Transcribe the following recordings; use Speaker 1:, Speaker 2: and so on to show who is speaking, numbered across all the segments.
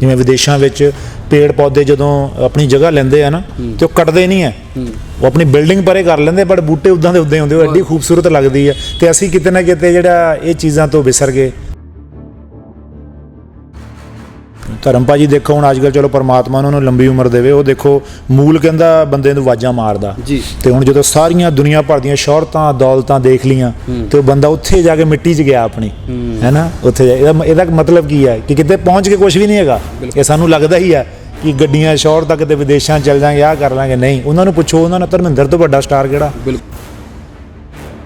Speaker 1: ਜਿਵੇਂ ਵਿਦੇਸ਼ਾਂ ਵਿੱਚ ਪੇੜ ਪੌਦੇ ਜਦੋਂ ਆਪਣੀ ਜਗ੍ਹਾ ਲੈਂਦੇ ਆ ਨਾ ਤੇ ਉਹ ਕੱਟਦੇ ਨਹੀਂ ਆ ਉਹ ਆਪਣੀ ਬਿਲਡਿੰਗ ਪਰੇ ਕਰ ਲੈਂਦੇ ਬਟ ਬੂਟੇ ਉਦਾਂ ਦੇ ਉਦਾਂ ਹੀ ਹੁੰਦੇ ਉਹ ਐਡੀ ਖੂਬਸੂਰਤ ਲੱਗਦੀ ਆ ਤੇ ਅਸੀਂ ਕਿਤੇ ਨਾ ਕਿਤੇ ਜਿਹੜਾ ਇਹ ਚੀਜ਼ਾਂ ਤੋਂ ਵਿਸਰ ਗਏ। ਧਰਮ ਭਾਜੀ ਦੇਖੋ ਹੁਣ ਅੱਜ ਕੱਲ੍ਹ ਚਲੋ ਪਰਮਾਤਮਾ ਉਹਨਾਂ ਨੂੰ ਲੰਬੀ ਉਮਰ ਦੇਵੇ ਉਹ ਦੇਖੋ ਮੂਲ ਕਹਿੰਦਾ ਬੰਦੇ ਨੂੰ ਵਾਜਾਂ ਮਾਰਦਾ।
Speaker 2: ਜੀ।
Speaker 1: ਤੇ ਹੁਣ ਜਦੋਂ ਸਾਰੀਆਂ ਦੁਨੀਆ ਭਰ ਦੀਆਂ ਸ਼ੌਹਰਤਾਂ ਦੌਲਤਾਂ ਦੇਖ ਲੀਆਂ ਤੇ ਉਹ ਬੰਦਾ ਉੱਥੇ ਜਾ ਕੇ ਮਿੱਟੀ 'ਚ ਗਿਆ ਆਪਣੀ ਹੈਨਾ ਉੱਥੇ ਇਹਦਾ ਇਹਦਾ ਮਤਲਬ ਕੀ ਹੈ ਕਿ ਕਿਤੇ ਪਹੁੰਚ ਕੇ ਕੁਝ ਵੀ ਨਹੀਂ ਹੈਗਾ। ਇਹ ਸਾਨੂੰ ਲੱਗਦਾ ਹੀ ਹੈ ਕਿ ਗੱਡੀਆਂ ਸ਼ੌਹਰ ਤੱਕ ਤੇ ਵਿਦੇਸ਼ਾਂ ਚੱਲ ਜਾਾਂਗੇ ਆਹ ਕਰ ਲਾਂਗੇ ਨਹੀਂ। ਉਹਨਾਂ ਨੂੰ ਪੁੱਛੋ ਉਹਨਾਂ ਨੂੰ ਧਰਮਿੰਦਰ ਤੋਂ ਵੱਡਾ ਸਟਾਰ ਕਿਹੜਾ?
Speaker 2: ਬਿਲਕੁਲ।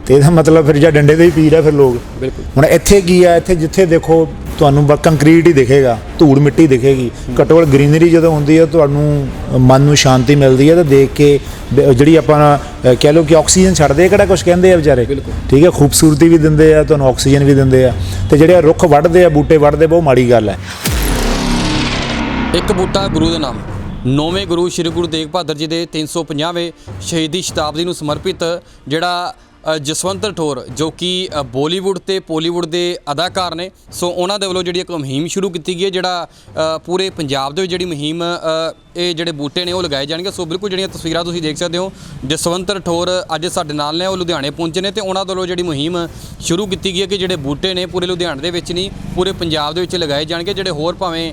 Speaker 1: ਤੇ ਇਹਦਾ ਮਤਲਬ ਫਿਰ ਜਾਂ ਡੰਡੇ ਦੇ ਹੀ ਪੀਰ ਹੈ ਫਿਰ ਲੋਕ।
Speaker 2: ਬਿਲਕੁਲ।
Speaker 1: ਹੁਣ ਇੱਥੇ ਕੀ ਹੈ? ਇੱਥੇ ਜਿੱਥੇ ਦੇਖੋ ਤੁਹਾਨੂੰ ਬਸ ਕੰਕਰੀਟ ਹੀ ਦਿਖੇਗਾ ਧੂੜ ਮਿੱਟੀ ਦਿਖੇਗੀ। ਘੱਟੋ ਘੱਟ ਗ੍ਰੀਨਰੀ ਜਦੋਂ ਹੁੰਦੀ ਹੈ ਤੁਹਾਨੂੰ ਮਨ ਨੂੰ ਸ਼ਾਂਤੀ ਮਿਲਦੀ ਹੈ ਤਾਂ ਦੇਖ ਕੇ ਜਿਹੜੀ ਆਪਾਂ ਕਹਿ ਲਓ ਕਿ ਆਕਸੀਜਨ ਛੱਡਦੇ ਕਿਹੜਾ ਕੁਝ ਕਹਿੰਦੇ ਆ ਵਿਚਾਰੇ?
Speaker 2: ਬਿਲਕੁਲ।
Speaker 1: ਠੀਕ ਹੈ ਖੂਬਸੂਰਤੀ ਵੀ ਦਿੰਦੇ ਆ ਤੁਹਾਨੂੰ ਆਕਸੀਜਨ ਵੀ ਦਿੰਦੇ ਆ। ਤੇ ਜਿਹੜੇ ਰੁੱਖ ਵੱਢਦੇ ਆ ਬੂਟੇ ਵੱਢਦੇ ਬਹੁਤ ਮਾੜੀ ਗੱਲ ਹੈ।
Speaker 2: ਇੱਕ ਬੂਟਾ ਗੁਰੂ ਦੇ ਨਾਮ ਨੌਵੇਂ ਗੁਰੂ ਸ੍ਰੀ ਗੁਰੂ ਤੇਗ ਬਹਾਦਰ ਜੀ ਦੇ 350ਵੇਂ ਸ਼ਹੀਦੀ ਸ਼ਤਾਬਦੀ ਨੂੰ ਸਮਰਪਿਤ ਜਿਹੜਾ ਜਸਵੰਤਰ ਠੋਰ ਜੋ ਕਿ ਅ, ਬਾਲੀਵੁੱਡ ਤੇ ਪੋਲੀਵੁੱਡ ਦੇ ਅਦਾਕਾਰ ਨੇ। ਸੋ ਉਹਨਾਂ ਦੇ ਵੱਲੋਂ ਜਿਹੜੀ ਇੱਕ ਮੁਹਿੰਮ ਸ਼ੁਰੂ ਕੀਤੀ ਗਈ ਹੈ ਜਿਹੜਾ ਪੂਰੇ ਪੰਜਾਬ ਦੇ ਵਿੱਚ ਜਿਹੜੀ ਮੁਹਿੰਮ ਇਹ ਜਿਹੜੇ ਬੂਟੇ ਨੇ ਉਹ ਲਗਾਏ ਜਾਣਗੇ। ਸੋ ਬਿਲਕੁਲ ਜਿਹੜੀਆਂ ਤਸਵੀਰਾਂ ਤੁਸੀਂ ਦੇਖ ਸਕਦੇ ਹੋ ਜਸਵੰਤਰ ਠੋਰ ਅੱਜ ਸਾਡੇ ਨਾਲ ਨੇ ਉਹ ਲੁਧਿਆਣੇ ਪਹੁੰਚੇ ਨੇ ਤੇ ਉਹਨਾਂ ਦੇ ਵੱਲੋਂ ਜਿਹੜੀ ਮੁਹਿੰਮ ਸ਼ੁਰੂ ਕੀਤੀ ਗਈ ਹੈ ਕਿ ਜਿਹੜੇ ਬੂਟੇ ਨੇ ਪੂਰੇ ਲੁਧਿਆਣੇ ਦੇ ਵਿੱਚ ਨਹੀਂ ਪੂਰੇ ਪੰਜਾਬ ਦੇ ਵਿੱਚ ਲਗਾਏ ਜਾਣਗੇ ਜਿਹੜੇ ਹੋਰ ਭਾਵੇਂ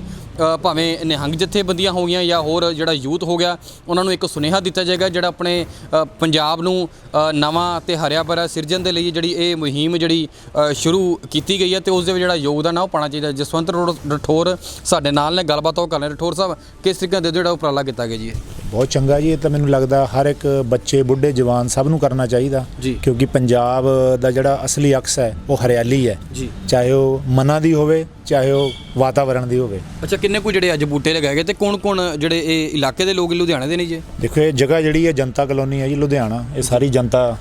Speaker 2: ਭਾਵੇਂ ਨਿਹੰਗ ਜਥੇਬੰਦੀਆਂ ਹੋ ਗਈਆਂ ਜਾਂ ਹੋਰ ਜਿਹੜਾ ਯੂਥ ਹੋ ਗਿਆ ਉਹਨਾਂ ਨੂੰ ਇੱਕ ਸੁਨੇਹਾ ਦਿੱਤਾ ਜਾਏਗਾ ਜਿਹੜਾ ਆਪਣੇ ਪੰਜਾਬ ਨੂੰ ਨਵਾਂ ਤੇ ਹਰਿਆ ਭਰਿਆ ਸਿਰਜਣ ਦੇ ਲਈ ਜਿਹੜੀ ਇਹ ਮੁਹਿੰਮ ਜਿਹੜੀ ਸ਼ੁਰੂ ਕੀਤੀ ਗਈ ਹੈ ਤੇ ਉਸ ਦੇ ਵਿੱਚ ਜਿਹੜਾ ਯੋਗਦਾਨ ਆ ਉਹ ਪਾਣਾ ਚਾਹੀਦਾ ਜਸਵੰਤ ਰਠੌਰ ਸਾਡੇ ਨਾਲ ਨੇ ਗੱਲਬਾਤ ਉਹ ਕਰ ਰਹੇ ਰਠੌਰ ਸਾਹਿਬ ਕਿਸ ਤਰੀਕੇ ਦੇ ਜਿਹੜਾ ਉਪਰਾਲਾ ਕੀਤਾ ਗਿਆ ਜੀ?
Speaker 1: ਬਹੁਤ ਚੰਗਾ ਜੀ ਇਹ ਤਾਂ ਮੈਨੂੰ ਲੱਗਦਾ ਹਰ ਇੱਕ ਬੱਚੇ ਬੁੱਢੇ ਜਵਾਨ ਸਭ ਨੂੰ ਕਰਨਾ ਚਾਹੀਦਾ। ਕਿਉਂਕਿ ਪੰਜਾਬ ਦਾ ਜਿਹੜਾ ਅਸਲੀ ਅਕਸ ਹੈ ਉਹ ਹਰਿਆਲੀ ਹੈ। ਚਾਹੇ ਉਹ ਮਨਾਂ ਦੀ ਹੋਵੇ ਚਾਹੇ ਉਹ ਵਾਤਾਵਰਣ ਦੀ ਹੋਵੇ।
Speaker 2: ਅੱਛਾ ਕਿੰਨੇ ਕੁ ਜਿਹੜੇ ਅੱਜ ਬੂਟੇ ਲਗਾਏ ਗਏ ਤੇ ਕੌਣ ਕੌਣ ਜਿਹੜੇ ਇਹ ਇਲਾਕੇ ਦੇ ਲੋਕ ਲੁਧਿਆਣੇ ਦੇ ਨੇ ਜੀ?
Speaker 1: ਦੇਖੋ ਇਹ ਜਗ੍ਹਾ ਜਿਹੜੀ ਹੈ ਜਨਤਾ ਕਲੋਨੀ ਹੈ ਜੀ ਲੁਧਿਆਣਾ। ਇਹ ਸਾਰੀ ਜਨਤਾ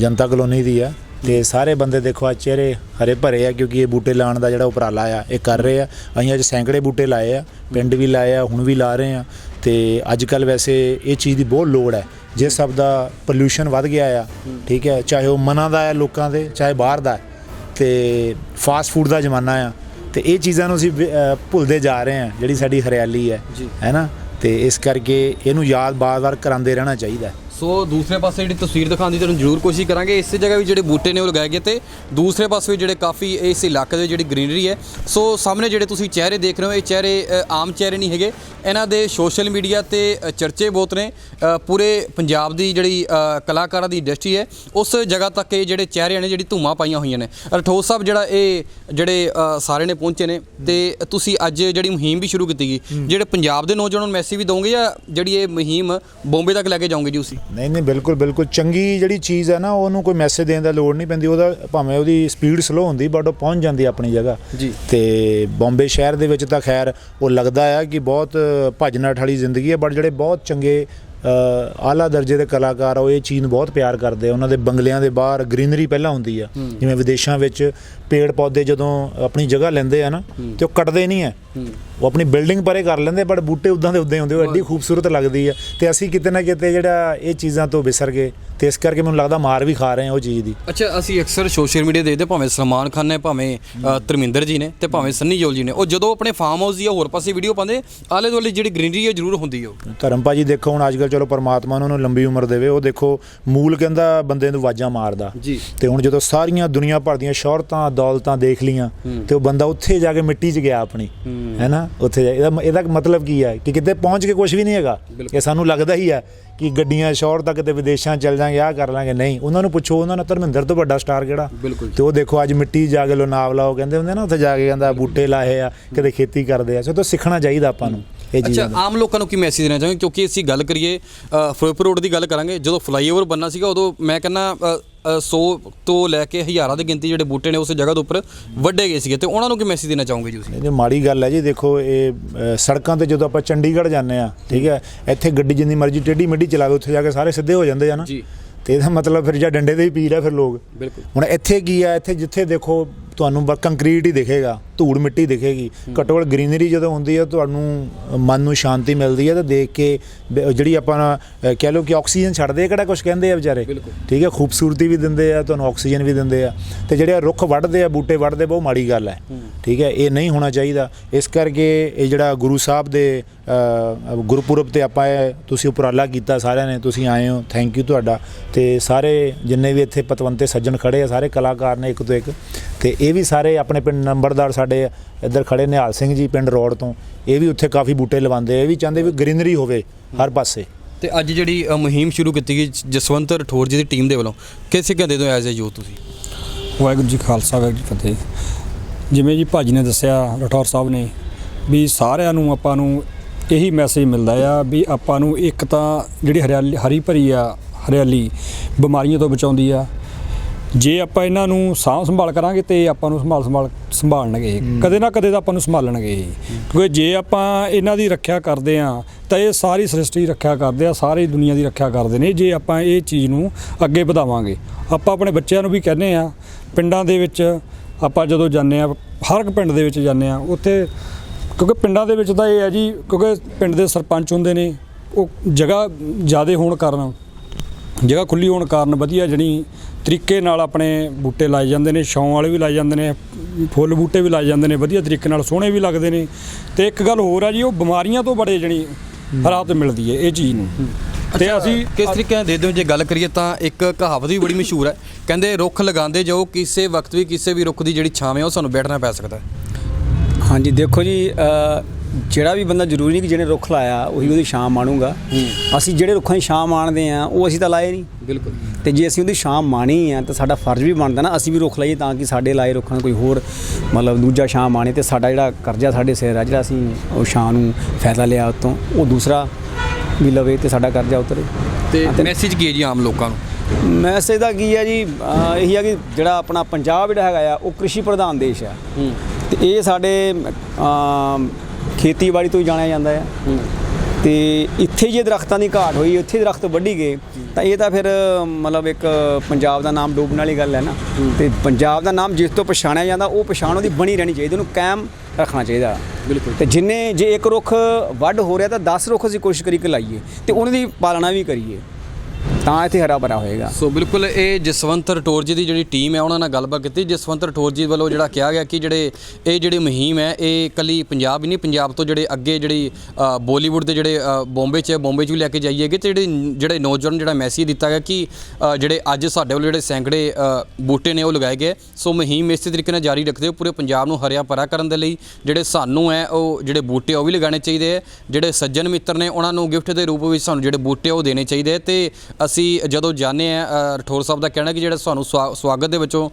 Speaker 1: ਜਨਤਾ ਕਲੋਨੀ ਦੀ ਆ ਤੇ ਸਾਰੇ ਬੰਦੇ ਦੇਖੋ ਆ ਚਿਹਰੇ ਹਰੇ ਭਰੇ ਆ ਕਿਉਂਕਿ ਇਹ ਬੂਟੇ ਲਾਉਣ ਦਾ ਜਿਹੜਾ ਉਪਰਾਲਾ ਆ ਇਹ ਕਰ ਰਹੇ ਆ। ਅਸੀਂ ਅੱਜ ਸੈਂਕੜੇ ਬੂਟੇ ਲਾਏ ਆ ਪਿੰਡ ਵੀ ਲਾਏ ਆ ਹੁਣ ਵੀ ਲਾ ਰਹੇ ਆ। ਤੇ ਅੱਜ ਕੱਲ ਵੈਸੇ ਇਹ ਚੀਜ਼ ਦੀ ਬਹੁਤ ਲੋੜ ਹੈ। ਜਿਸ ਸਭ ਦਾ ਪੋਲੂਸ਼ਨ ਵੱਧ ਗਿਆ ਆ ਠੀਕ ਹੈ ਚਾਹੇ ਉਹ ਮਨਾਂ ਦਾ ਹੈ ਲੋਕਾਂ ਦੇ ਚਾਹੇ ਬਾਹਰ ਦਾ ਹੈ। ਤੇ ਫਾਸਟ ਫੂਡ ਦਾ ਜ਼ਮਾਨਾ ਆ ਤੇ ਇਹ ਚੀਜ਼ਾਂ ਨੂੰ ਅਸੀਂ ਭੁੱਲਦੇ ਜਾ ਰਹੇ ਹਾਂ ਜਿਹੜੀ ਸਾਡੀ ਹਰਿਆਲੀ ਹੈ
Speaker 2: ਜੀ।
Speaker 1: ਹੈਨਾ ਤੇ ਇਸ ਕਰਕੇ ਇਹਨੂੰ ਯਾਦ ਬਾਰ-ਬਾਰ ਕਰਾਉਂਦੇ ਰਹਿਣਾ ਚਾਹੀਦਾ ਹੈ
Speaker 2: ਸੋ ਦੂਸਰੇ ਪਾਸੇ ਜਿਹੜੀ ਤਸਵੀਰ ਦਿਖਾਉਣ ਦੀ ਤੁਹਾਨੂੰ ਜ਼ਰੂਰ ਕੋਸ਼ਿਸ਼ ਕਰਾਂਗੇ ਇਸੇ ਜਗ੍ਹਾ ਵੀ ਜਿਹੜੇ ਬੂਟੇ ਨੇ ਉਹ ਲਗਾਏ ਗਏ ਤੇ ਦੂਸਰੇ ਪਾਸੇ ਵੀ ਜਿਹੜੇ ਕਾਫੀ ਇਸ ਇਲਾਕੇ ਦੇ ਜਿਹੜੀ ਗ੍ਰੀਨਰੀ ਹੈ। ਸੋ ਸਾਹਮਣੇ ਜਿਹੜੇ ਤੁਸੀਂ ਚਿਹਰੇ ਦੇਖ ਰਹੇ ਹੋ ਇਹ ਚਿਹਰੇ ਆਮ ਚਿਹਰੇ ਨਹੀਂ ਹੈਗੇ। ਇਹਨਾਂ ਦੇ ਸੋਸ਼ਲ ਮੀਡੀਆ ਤੇ ਚਰਚੇ ਬਹੁਤ ਨੇ। ਪੂਰੇ ਪੰਜਾਬ ਦੀ ਜਿਹੜੀ ਕਲਾਕਾਰਾਂ ਦੀ ਇੰਡਸਟਰੀ ਹੈ ਉਸ ਜਗ੍ਹਾ ਤੱਕ ਇਹ ਜਿਹੜੇ ਚਿਹਰੇ ਨੇ ਜਿਹੜੀ ਧੂਮਾਂ ਪਾਈਆਂ ਹੋਈਆਂ ਨੇ। ਰਠੋਸ ਸਾਹਿਬ ਜਿਹੜਾ ਇਹ ਜਿਹੜੇ ਸਾਰੇ ਨੇ ਪਹੁੰਚੇ ਨੇ ਤੇ ਤੁਸੀਂ ਅੱਜ ਜਿਹੜੀ ਮੁਹਿੰਮ ਵੀ ਸ਼ੁਰੂ ਕੀਤੀ ਗਈ ਜਿਹੜੇ ਪੰਜਾਬ ਦੇ ਨੌਜਵਾਨਾਂ ਨੂੰ ਮੈਸੇਜ ਵੀ ਦੋਗੇ ਜਾਂ ਜਿਹੜੀ ਇਹ ਮੁਹਿੰਮ ਬੰਬੇ ਤੱਕ ਲੈ ਕੇ ਜਾਓਗੇ ਜੀ ਤੁਸੀਂ?
Speaker 1: ਨਹੀਂ ਨਹੀਂ ਬਿਲਕੁਲ ਬਿਲਕੁਲ। ਚੰਗੀ ਜਿਹੜੀ ਚੀਜ਼ ਹੈ ਨਾ ਉਹਨੂੰ ਕੋਈ ਮੈਸੇਜ ਦੇਣ ਦਾ ਲੋੜ ਨਹੀਂ ਪੈਂਦੀ। ਉਹਦਾ ਭਾਵੇਂ ਉਹਦੀ ਸਪੀਡ ਸਲੋ ਹੁੰਦੀ ਬਟ ਉਹ ਪਹੁੰਚ ਜਾਂਦੀ ਆਪਣੀ ਜਗ੍ਹਾ।
Speaker 2: ਜੀ।
Speaker 1: ਤੇ ਬੰਬੇ ਸ਼ਹਿਰ ਦੇ ਵਿੱਚ ਤਾਂ ਖੈਰ ਉਹ ਲੱਗਦਾ ਆ ਕਿ ਬਹੁਤ ਭੱਜ ਨੱਠ ਵਾਲੀ ਜ਼ਿੰਦਗੀ ਹੈ ਬਟ ਜਿਹੜੇ ਬਹੁਤ ਚੰਗੇ ਆਲਾ ਦਰਜੇ ਦੇ ਕਲਾਕਾਰ ਉਹ ਇਹ ਚੀਜ਼ ਨੂੰ ਬਹੁਤ ਪਿਆਰ ਕਰਦੇ ਆ। ਉਹਨਾਂ ਦੇ ਬੰਗਲਿਆਂ ਦੇ ਬਾਹਰ ਗ੍ਰੀਨਰੀ ਪਹਿਲਾਂ ਹੁੰਦੀ ਆ। ਜਿਵੇਂ ਵਿਦੇਸ਼ਾਂ ਵਿੱਚ ਪੇੜ ਪੌਦੇ ਜਦੋਂ ਆਪਣੀ ਜਗ੍ਹਾ ਲੈਂਦੇ ਆ ਨਾ ਤੇ ਉਹ ਕੱਟਦੇ ਨਹੀਂ ਆ। ਉਹ ਆਪਣੀ ਬਿਲਡਿੰਗ ਪਰੇ ਕਰ ਲੈਂਦੇ ਬਟ ਬੂਟੇ ਉਦਾਂ ਦੇ ਉਦਾਂ ਹੀ ਹੁੰਦੇ ਉਹ ਐਡੀ ਖੂਬਸੂਰਤ ਲੱਗਦੀ ਆ। ਤੇ ਅਸੀਂ ਕਿਤੇ ਨਾ ਕਿਤੇ ਜਿਹੜਾ ਇਹ ਚੀਜ਼ਾਂ ਤੋਂ ਵਿਸਰ ਗਏ ਤੇ ਇਸ ਕਰਕੇ ਮੈਨੂੰ ਲੱਗਦਾ ਮਾਰ ਵੀ ਖਾ ਰਹੇ ਆ ਉਹ ਚੀਜ਼ ਦੀ।
Speaker 2: ਅੱਛਾ ਅਸੀਂ ਅਕਸਰ ਸੋਸ਼ਲ ਮੀਡੀਆ ਦੇਖਦੇ ਭਾਵੇਂ ਸਲਮਾਨ ਖਾਨ ਨੇ ਭਾਵੇਂ ਧਰਮਿੰਦਰ ਜੀ ਨੇ ਤੇ ਭਾਵੇਂ ਸੰਨੀ ਦਿਓਲ ਜੀ ਨੇ। ਉਹ ਜਦੋਂ ਆਪਣੇ ਫਾਰਮ ਹਾਊਸ ਦੀ ਹੋਰ ਪਾਸੇ ਵੀਡੀਓ ਪਾਉਂਦੇ ਆਲੇ ਦੁਆਲੇ ਜਿਹੜੀ ਗ੍ਰੀਨਰੀ ਹੈ ਜ਼ਰੂਰ ਹੁੰਦੀ ਹੈ
Speaker 1: ਧਰਮ ਭਾਜੀ ਦੇਖੋ ਹੁਣ ਅੱਜ ਕੱਲ੍ਹ ਚਲੋ ਪਰਮਾਤਮਾ ਉਹਨਾਂ ਨੂੰ ਲੰਬੀ ਉਮਰ ਦੇਵੇ ਉਹ ਦੇਖੋ ਮੂਲ ਕਹਿੰਦਾ ਬੰਦੇ ਨੂੰ ਵਾਜਾਂ ਮਾਰਦਾ। ਤੇ ਹੁਣ ਜਦੋਂ ਸਾਰੀਆਂ ਦੁਨੀਆ ਭਰ ਦੀਆਂ ਸ਼ੌਹਰਤਾਂ ਦੌਲਤਾਂ ਦੇਖ ਲੀਆਂ ਤੇ ਉਹ ਬੰਦਾ ਉੱਥੇ ਜਾ ਕੇ ਮਿੱਟੀ 'ਚ ਗਿਆ ਆਪਣੀ। ਹੈਨਾ? ਉੱਥੇ ਜਾ- ਇਹਦਾ ਇਹਦਾ ਮਤਲਬ ਕੀ ਹੈ? ਕਿ ਕਿਤੇ ਪਹੁੰਚ ਕੇ ਕੁਝ ਵੀ ਨਹੀਂ ਹੈਗਾ। ਇਹ ਸਾਨੂੰ ਲੱਗਦਾ ਹੀ ਹੈ ਕਿ ਗੱਡੀਆਂ ਸ਼ੌਹਰ ਤੱਕ ਤੇ ਵਿਦੇਸ਼ਾਂ ਚੱਲ ਜਾਾਂਗੇ ਆਹ ਕਰ ਲਾਂਗੇ। ਨਹੀਂ ਉਹਨਾਂ ਨੂੰ ਪੁੱਛੋ ਉਹਨਾਂ ਨੂੰ ਧਰਮਿੰਦਰ ਤੋਂ ਵੱਡਾ ਸਟਾਰ ਕਿਹੜਾ। ਤੇ ਉਹ ਦੇਖੋ ਅੱਜ ਮਿੱਟੀ 'ਚ ਜਾ ਕੇ ਲੋਨਾਵ ਲਾਓ ਕਹਿੰਦੇ ਹੁੰਦੇ ਨਾ ਉੱਥੇ ਜਾ ਕੇ ਕਹਿੰਦਾ ਬੂਟੇ ਲਾਏ ਆ ਕਿਤੇ ਖੇਤੀ ਕਰਦੇ ਆ। ਸੋ ਤੋਂ ਸਿੱਖਣਾ ਚਾਹੀਦਾ ਆਪਾਂ ਨੂੰ। ਇਹ
Speaker 2: ਅੱਛਾ
Speaker 1: ਚੀਜ਼ਾਂ।
Speaker 2: ਆਮ ਲੋਕਾਂ ਨੂੰ ਕੀ ਮੈਸੇਜ ਦੇਣਾ ਚਾਹੁੰਦੇ ਕਿਉਂਕਿ ਅਸੀਂ ਗੱਲ ਕਰੀਏ ਫਿਰੋਜ਼ਪੁਰ ਰੋਡ ਦੀ ਗੱਲ ਕਰਾਂਗੇ ਜਦੋਂ ਫਲਾਈਓਵਰ ਬੰਨਾ ਸੀਗਾ ਉਦੋਂ ਮੈਂ ਕਹਿੰਦਾ 100 ਤੋਂ ਲੈ ਕੇ ਹਜ਼ਾਰਾਂ ਦੀ ਗਿਣਤੀ ਜਿਹੜੇ ਬੂਟੇ ਨੇ ਉਸ ਜਗ੍ਹਾ ਦੇ ਉੱਪਰ ਵੱਡੇ ਗਏ ਸੀਗੇ। ਤੇ ਉਹਨਾਂ ਨੂੰ ਕੀ ਮੈਸੇਜ ਦੇਣਾ ਚਾਹੋਗੇ ਜੀ ਤੁਸੀਂ?
Speaker 1: ਇਹ ਮਾੜੀ ਗੱਲ ਹੈ ਜੀ ਦੇਖੋ ਇਹ ਸੜਕਾਂ ਤੇ ਜਦੋਂ ਆਪਾਂ ਚੰਡੀਗੜ੍ਹ ਜਾਂਦੇ ਆ ਠੀਕ ਹੈ ਇੱਥੇ ਗੱਡੀ ਜਿੰਨੀ ਮਰਜ਼ੀ ਟੇਢੀ ਮਿੱਡੀ ਚਲਾਵੇ ਉੱਥੇ ਜਾ ਕੇ ਸਾਰੇ ਸਿੱਧੇ ਹੋ ਜਾਂਦੇ ਆ ਨਾ।
Speaker 2: ਜੀ।
Speaker 1: ਤੇ ਇਹਦਾ ਮਤਲਬ ਫਿਰ ਜਾਂ ਡੰਡੇ ਦੇ ਹੀ ਪੀਰ ਆ ਫਿਰ ਲੋਕ।
Speaker 2: ਬਿਲਕੁਲ।
Speaker 1: ਹੁਣ ਇੱਥੇ ਕੀ ਆ ਇੱਥੇ ਜਿੱਥੇ ਦੇਖੋ ਤੁਹਾਨੂੰ ਕੰਕਰੀਟ ਹੀ ਦਿਖੇਗਾ ਧੂੜ ਮਿੱਟੀ ਦਿਖੇਗੀ। ਘੱਟੋ ਘੱਟ ਗ੍ਰੀਨਰੀ ਜਦੋਂ ਹੁੰਦੀ ਹੈ ਤੁਹਾਨੂੰ ਮਨ ਨੂੰ ਸ਼ਾਂਤੀ ਮਿਲਦੀ ਹੈ ਤੇ ਦੇਖ ਕੇ ਜਿਹੜੀ ਆਪਾਂ ਕਹਿ ਲਓ ਕਿ ਆਕਸੀਜਨ ਛੱਡਦੇ ਆ, ਕਿਹੜਾ ਕੁਝ ਕਹਿੰਦੇ ਆ ਵਿਚਾਰੇ? ਠੀਕ ਹੈ ਖੂਬਸੂਰਤੀ ਵੀ ਦਿੰਦੇ ਆ ਤੁਹਾਨੂੰ ਆਕਸੀਜਨ ਵੀ ਦਿੰਦੇ ਆ। ਤੇ ਜਿਹੜੇ ਰੁੱਖ ਵੱਢਦੇ ਆ ਬੂਟੇ ਵੱਢਦੇ ਬਹੁਤ ਮਾੜੀ ਗੱਲ ਹੈ। ਠੀਕ ਹੈ ਇਹ ਨਹੀਂ ਹੋਣਾ ਚਾਹੀਦਾ। ਇਸ ਕਰਕੇ ਇਹ ਜਿਹੜਾ ਗੁਰੂ ਸਾਹਿਬ ਦੇ ਗੁਰਪੁਰਬ ਤੇ ਆਪਾਂ ਤੁਸੀਂ ਉਪਰਾਲਾ ਕੀਤਾ ਸਾਰਿਆਂ ਨੇ ਤੁਸੀਂ ਆਏ ਹੋ ਥੈਂਕ ਯੂ ਤੁਹਾਡਾ। ਤੇ ਸਾਰੇ ਜਿੰਨੇ ਵੀ ਇੱਥੇ ਪਤਵੰਤੇ ਸੱਜਣ ਖੜੇ ਆ ਸਾਰੇ ਕਲਾਕਾਰ ਨੇ ਇੱਕ ਤੋਂ ਇੱਕ ਤੇ ਇਹ ਵੀ ਸਾਰੇ ਆਪਣੇ ਪਿੰਡ ਨੰਬਰਦਾਰ ਸਾਡੇ ਇੱਧਰ ਖੜੇ ਨਿਹਾਲ ਸਿੰਘ ਜੀ ਪਿੰਡ ਰੋਡ ਤੋਂ ਇਹ ਵੀ ਉੱਥੇ ਕਾਫੀ ਬੂਟੇ ਲਵਾਉਂਦੇ ਇਹ ਵੀ ਚਾਹੁੰਦੇ ਵੀ ਗ੍ਰੀਨਰੀ ਹੋਵੇ ਹਰ ਪਾਸੇ।
Speaker 2: ਤੇ ਅੱਜ ਜਿਹੜੀ ਮੁਹਿੰਮ ਸ਼ੁਰੂ ਕੀਤੀ ਗਈ ਜਸਵੰਤ ਰਠੌਰ ਜੀ ਦੀ ਟੀਮ ਦੇ ਵੱਲੋਂ ਕਿਸੇ ਕਹਿੰਦੇ ਤੋਂ ਐਜ਼ ਅ ਯੂਥ ਤੁਸੀਂ?
Speaker 3: ਵਾਹਿਗੁਰੂ ਜੀ ਖਾਲਸਾ ਵਾਹਿਗੁਰੂ ਜੀ ਫਤਿਹ। ਜਿਵੇਂ ਜੀ ਭਾਜੀ ਨੇ ਦੱਸਿਆ ਰਠੌਰ ਸਾਹਿਬ ਨੇ ਵੀ ਸਾਰਿਆਂ ਨੂੰ ਆਪਾਂ ਨੂੰ ਇਹੀ ਮੈਸੇਜ ਮਿਲਦਾ ਆ ਵੀ ਆਪਾਂ ਨੂੰ ਇੱਕ ਤਾਂ ਜਿਹੜੀ ਹਰਿਆਲੀ ਹਰੀ ਭਰੀ ਆ ਹਰਿਆਲੀ ਬਿਮਾਰੀਆਂ ਤੋਂ ਬਚਾਉਂਦੀ ਆ ਜੇ ਆਪਾਂ ਇਹਨਾਂ ਨੂੰ ਸਾਂਭ ਸੰਭਾਲ ਕਰਾਂਗੇ ਤੇ ਆਪਾਂ ਨੂੰ ਸੰਭਾਲ ਸੰਭਾਲ ਸੰਭਾਲਣਗੇ। ਕਦੇ ਨਾ ਕਦੇ ਤਾਂ ਆਪਾਂ ਨੂੰ ਸੰਭਾਲਣਗੇ ਕਿਉਂਕਿ ਜੇ ਆਪਾਂ ਇਹਨਾਂ ਦੀ ਰੱਖਿਆ ਕਰਦੇ ਆ ਤਾਂ ਇਹ ਸਾਰੀ ਸ੍ਰਿਸ਼ਟੀ ਰੱਖਿਆ ਕਰਦੇ ਆ ਸਾਰੀ ਦੁਨੀਆ ਦੀ ਰੱਖਿਆ ਕਰਦੇ ਨੇ। ਜੇ ਆਪਾਂ ਇਹ ਚੀਜ਼ ਨੂੰ ਅੱਗੇ ਵਧਾਵਾਂਗੇ ਆਪਾਂ ਆਪਣੇ ਬੱਚਿਆਂ ਨੂੰ ਵੀ ਕਹਿੰਦੇ ਆ ਪਿੰਡਾਂ ਦੇ ਵਿੱਚ ਆਪਾਂ ਜਦੋਂ ਜਾਂਦੇ ਆ ਹਰ ਇੱਕ ਪਿੰਡ ਦੇ ਵਿੱਚ ਜਾਂਦੇ ਆ ਉੱਥੇ ਕਿਉਂਕਿ ਪਿੰਡਾਂ ਦੇ ਵਿੱਚ ਤਾਂ ਇਹ ਹੈ ਜੀ ਕਿਉਂਕਿ ਪਿੰਡ ਦੇ ਸਰਪੰਚ ਹੁੰਦੇ ਨੇ ਉਹ ਜਗ੍ਹਾ ਜ਼ਿਆਦੇ ਹੋਣ ਕਾਰਨ ਜਗ੍ਹਾ ਖੁੱਲੀ ਹੋਣ ਕਾਰਨ ਵਧੀਆ ਜਣੀ ਤਰੀਕੇ ਨਾਲ ਆਪਣੇ ਬੂਟੇ ਲਾਏ ਜਾਂਦੇ ਨੇ ਛਾਂ ਵਾਲੇ ਵੀ ਲਾਏ ਜਾਂਦੇ ਨੇ ਫੁੱਲ ਬੂਟੇ ਵੀ ਲਾਏ ਜਾਂਦੇ ਨੇ ਵਧੀਆ ਤਰੀਕੇ ਨਾਲ ਸੋਹਣੇ ਵੀ ਲੱਗਦੇ ਨੇ। ਤੇ ਇੱਕ ਗੱਲ ਹੋਰ ਆ ਜੀ ਉਹ ਬਿਮਾਰੀਆਂ ਤੋਂ ਬੜੇ ਜਣੀ ਰਾਹਤ ਮਿਲਦੀ ਹੈ ਇਹ ਚੀਜ਼ ਨੂੰ। ਤੇ ਅਸੀਂ
Speaker 2: ਕਿਸ ਤਰੀਕੇ ਨਾਲ ਦੇ ਦਿਓ ਜੇ ਗੱਲ ਕਰੀਏ ਤਾਂ ਇੱਕ ਕਹਾਵਤ ਵੀ ਬੜੀ ਮਸ਼ਹੂਰ ਹੈ। ਕਹਿੰਦੇ ਰੁੱਖ ਲਗਾਉਂਦੇ ਜਾਓ ਕਿਸੇ ਵਕਤ ਵੀ ਕਿਸੇ ਵੀ ਰੁੱਖ ਦੀ ਜਿਹੜੀ ਛਾਵੇਂ ਉਹ ਸਾਨੂੰ ਬੈਠਣਾ ਪੈ ਸਕਦਾ ਹੈ।
Speaker 4: ਹਾਂਜੀ ਦੇਖੋ ਜੀ ਅ, ਜਿਹੜਾ ਵੀ ਬੰਦਾ ਜ਼ਰੂਰੀ ਨਹੀਂ ਕਿ ਜਿਹਨੇ ਰੁੱਖ ਲਾਇਆ ਉਹੀ ਉਹਦੀ ਛਾਂ ਮਾਣੂਗਾ। ਅਸੀਂ ਜਿਹੜੇ ਰੁੱਖਾਂ ਦੀ ਛਾਂ ਮਾਣਦੇ ਆ ਉਹ ਅਸੀਂ ਤਾਂ ਲਾਏ ਨਹੀਂ।
Speaker 2: ਬਿਲਕੁਲ।
Speaker 4: ਤੇ ਜੇ ਅਸੀਂ ਉਹਦੀ ਛਾਂ ਮਾਣੀ ਆ ਤਾਂ ਸਾਡਾ ਫਰਜ਼ ਵੀ ਬਣਦਾ ਨਾ ਅਸੀਂ ਵੀ ਰੁੱਖ ਲਾਈਏ ਤਾਂ ਕਿ ਸਾਡੇ ਲਾਏ ਰੁੱਖਾਂ ਨੂੰ ਕੋਈ ਹੋਰ ਮਤਲਬ ਦੂਜਾ ਛਾਂ ਮਾਣੇ ਤੇ ਸਾਡਾ ਜਿਹੜਾ ਕਰਜ਼ਾ ਸਾਡੇ ਸਿਰ ਆ ਜਿਹੜਾ ਅਸੀਂ ਉਹ ਛਾਂ ਨੂੰ ਫਾਇਦਾ ਲਿਆ ਉਤੋਂ ਉਹ ਦੂਸਰਾ ਵੀ ਲਵੇ ਤੇ ਸਾਡਾ ਕਰਜ਼ਾ ਉਤਰੇ।
Speaker 2: ਤੇ
Speaker 4: ਹਾਂ,
Speaker 2: ਮੈਸੇਜ ਕੀ ਹੈ ਜੀ ਆਮ ਲੋਕਾਂ ਨੂੰ?
Speaker 4: ਮੈਸੇਜ ਦਾ ਕੀ ਹੈ ਜੀ? ਇਹੀ ਆ ਕਿ ਜਿਹੜਾ ਆਪਣਾ ਪੰਜਾਬ ਜਿਹੜਾ ਹੈਗਾ ਆ ਉਹ ਕ੍ਰਿਸ਼ੀ ਪ੍ਰਧਾਨ ਦੇਸ਼ ਆ। ਤੇ ਇਹ ਸਾਡੇ ਖੇਤੀਬਾੜੀ ਤੋਂ ਹੀ ਜਾਣਿਆ ਜਾਂਦਾ ਹੈ। ਤੇ ਇੱਥੇ ਜੇ ਦਰਖਤਾਂ ਦੀ ਘਾਟ ਹੋਈ ਇੱਥੇ ਦਰਖਤ ਵੱਢੀ ਗਏ ਤਾਂ ਇਹ ਤਾਂ ਫਿਰ ਮਤਲਬ ਇੱਕ ਪੰਜਾਬ ਦਾ ਨਾਮ ਡੁੱਬਣ ਵਾਲੀ ਗੱਲ ਹੈ ਨਾ। ਤੇ ਪੰਜਾਬ ਦਾ ਨਾਮ ਜਿਸ ਤੋਂ ਪਛਾਣਿਆ ਜਾਂਦਾ ਉਹ ਪਛਾਣ ਉਹਦੀ ਬਣੀ ਰਹਿਣੀ ਚਾਹੀਦੀ ਉਹਨੂੰ ਕਾਇਮ ਰੱਖਣਾ ਚਾਹੀਦਾ।
Speaker 2: ਬਿਲਕੁਲ।
Speaker 4: ਤੇ ਜਿੰਨੇ ਜੇ ਇੱਕ ਰੁੱਖ ਵੱਢ ਹੋ ਰਿਹਾ ਤਾਂ 10 ਰੁੱਖ ਅਸੀਂ ਕੋਸ਼ਿਸ਼ ਕਰੀ ਕਿ ਲਾਈਏ ਤੇ ਉਹਨਾਂ ਦੀ ਪਾਲਣਾ ਵੀ ਕਰੀਏ। ਤਾਂ ਇੱਥੇ ਹਰਾ ਭਰਾ ਹੋਏਗਾ।
Speaker 2: ਸੋ ਬਿਲਕੁਲ ਇਹ ਜਸਵੰਤ ਰਟੋਰ ਜੀ ਦੀ ਜਿਹੜੀ ਟੀਮ ਹੈ ਉਹਨਾਂ ਨਾਲ ਗੱਲਬਾਤ ਕੀਤੀ। ਜਸਵੰਤ ਰਟੋਰ ਜੀ ਵੱਲੋਂ ਜਿਹੜਾ ਕਿਹਾ ਗਿਆ ਕਿ ਜਿਹੜੇ ਇਹ ਜਿਹੜੀ ਮੁਹਿੰਮ ਹੈ ਇਹ ਕੱਲੀ ਪੰਜਾਬ ਹੀ ਨਹੀਂ ਪੰਜਾਬ ਤੋਂ ਜਿਹੜੇ ਅੱਗੇ ਜਿਹੜੀ ਅ, ਬਾਲੀਵੁੱਡ ਦੇ ਜਿਹੜੇ ਅ, ਬੰਬੇ 'ਚ ਹੈ, ਬੰਬੇ 'ਚ ਵੀ ਲੈ ਕੇ ਜਾਈਏਗੇ ਤੇ ਜਿਹੜੇ ਜਿਹੜੇ ਨੌਜਵਾਨ ਜਿਹੜਾ ਮੈਸੇਜ ਦਿੱਤਾ ਗਿਆ ਕਿ ਜਿਹੜੇ ਅੱਜ ਸਾਡੇ ਵੱਲ ਜਿਹੜੇ ਸੈਂਕੜੇ ਬੂਟੇ ਨੇ ਉਹ ਲਗਾਏ ਗਏ। ਸੋ ਮੁਹਿੰਮ ਇਸੇ ਤਰੀਕੇ ਨਾਲ ਜਾਰੀ ਰੱਖਦੇ ਹੋ ਪੂਰੇ ਪੰਜਾਬ ਨੂੰ ਹਰਿਆ ਭਰਾ ਕਰਨ ਦੇ ਲਈ ਜਿਹੜੇ ਸਾਨੂੰ ਹੈ ਉਹ ਜਿਹੜੇ ਬੂਟੇ ਉਹ ਵੀ ਲਗਾਉਣੇ ਚਾਹੀਦੇ ਹੈ। ਜਿਹੜੇ ਸੱਜਣ ਮਿੱਤਰ ਨੇ ਉਹਨਾਂ ਨੂੰ ਗਿਫਟ ਦੇ ਰੂਪ ਵਿੱਚ ਸਾਨੂੰ ਜਿਹੜੇ ਬੂਟੇ ਉਹ ਦੇਣੇ ਚਾਹੀਦੇ ਹੈ ਤੇ ਅਸੀਂ ਜਦੋਂ ਜਾਂਦੇ ਆ ਰਠੌਰ ਸਾਹਿਬ ਦਾ ਕਹਿਣਾ ਕਿ ਜਿਹੜਾ ਸਾਨੂੰ ਸਵਾ- ਸਵਾਗਤ ਦੇ ਵਿੱਚੋਂ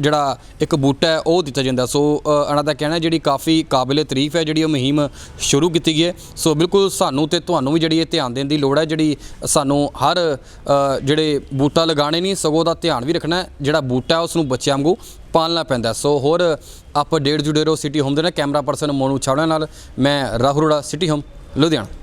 Speaker 2: ਜਿਹੜਾ ਇੱਕ ਬੂਟਾ ਹੈ, ਉਹ ਦਿੱਤਾ ਜਾਂਦਾ। ਸੋ ਇਹਨਾਂ ਦਾ ਕਹਿਣਾ ਜਿਹੜੀ ਕਾਫੀ ਕਾਬਿਲੇ ਤਾਰੀਫ ਹੈ, ਜਿਹੜੀ ਉਹ ਮੁਹਿੰਮ ਸ਼ੁਰੂ ਕੀਤੀ ਗਈ ਹੈ। ਸੋ, ਬਿਲਕੁਲ ਸਾਨੂੰ ਤੇ ਤੁਹਾਨੂੰ ਵੀ ਜਿਹੜੀ ਇਹ ਧਿਆਨ ਦੇਣ ਦੀ ਲੋੜ ਹੈ, ਜਿਹੜੀ ਸਾਨੂੰ ਹਰ ਜਿਹੜੇ ਬੂਟਾ ਲਗਾਣੇ ਨਹੀਂ, ਸਗੋਂ ਦਾ ਧਿਆਨ ਵੀ ਰੱਖਣਾ ਜਿਹੜਾ ਬੂਟਾ ਹੈ ਉਸ ਨੂੰ ਬੱਚਿਆਂ ਵਾਂਗੂ ਪਾਲਣਾ ਪੈਂਦਾ ਸੋ, ਹੋਰ ਅਪਡੇਟ ਜੁੜੇ ਰਹੋ ਸਿਟੀ ਹੋਮ ਦੇ ਨਾਲ ਕੈਮਰਾ ਪਰਸਨ ਮੋਨੂ ਛਾਵੜਾ ਨਾਲ, ਮੈਂ ਰਾਹੁਲ ਰੋੜਾ ਸਿਟੀ ਹੋਮ, ਲੁਧਿਆਣਾ।